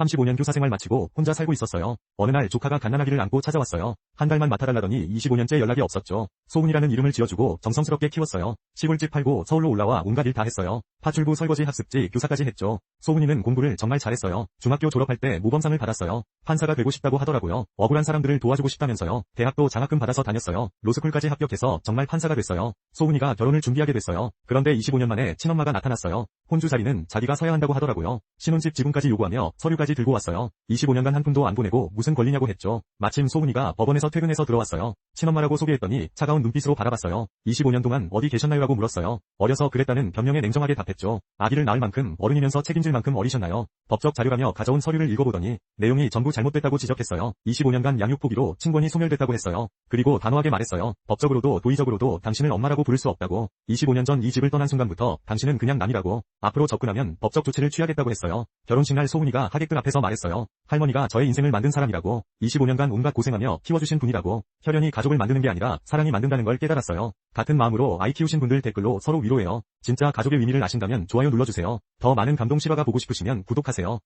35년 교사 생활 마치고 혼자 살고 있었어요. 어느 날 조카가 갓난아기를 안고 찾아왔어요. 한 달만 맡아달라더니 25년째 연락이 없었죠. 소은이라는 이름을 지어주고 정성스럽게 키웠어요. 시골집 팔고 서울로 올라와 온갖 일 다 했어요. 파출부 설거지 학습지 교사까지 했죠. 소은이는 공부를 정말 잘했어요. 중학교 졸업할 때 모범상을 받았어요. 판사가 되고 싶다고 하더라고요. 억울한 사람들을 도와주고 싶다면서요. 대학도 장학금 받아서 다녔어요. 로스쿨까지 합격해서 정말 판사가 됐어요. 소은이가 결혼을 준비하게 됐어요. 그런데 25년 만에 친엄마가 나타났어요. 혼주 자리는 자기가 서야 한다고 하더라고요. 신혼집 지분까지 요구하며 서류까지 들고 왔어요. 25년간 한 푼도 안 보내고 무슨 권리냐고 했죠. 마침 소은이가 법원에서 퇴근해서 들어왔어요. 친엄마라고 소개했더니 차가운 눈빛으로 바라봤어요. 25년 동안 어디 계셨나요? 라고 물었어요. 어려서 그랬다는 변명에 냉정하게 답했죠. 아기를 낳을 만큼 어른이면서 책임질 만큼 어리셨나요? 법적 자료라며 가져온 서류를 읽어보더니 내용이 전부 잘못됐다고 지적했어요. 25년간 양육 포기로 친권이 소멸됐다고 했어요. 그리고 단호하게 말했어요. 법적으로도 도의적으로도 당신을 엄마라고 부를 수 없다고. 25년 전 이 집을 떠난 순간부터 당신은 그냥 남이라고. 앞으로 접근하면 법적 조치를 취하겠다고 했어요. 결혼식 날 소은이가 하객들 앞에서 말했어요. 할머니가 저의 인생을 만든 사람이라고. 25년간 온갖 고생하며 키워주신 분이라고. 혈연이 가족을 만드는 게 아니라 사랑이 만든다는 걸 깨달았어요. 같은 마음으로 아이 키우신 분들 댓글로 서로 위로해요. 진짜 가족의 의미를 아신다면 좋아요 눌러주세요. 더 많은 감동 실화가 보고 싶으시면 구독하세요.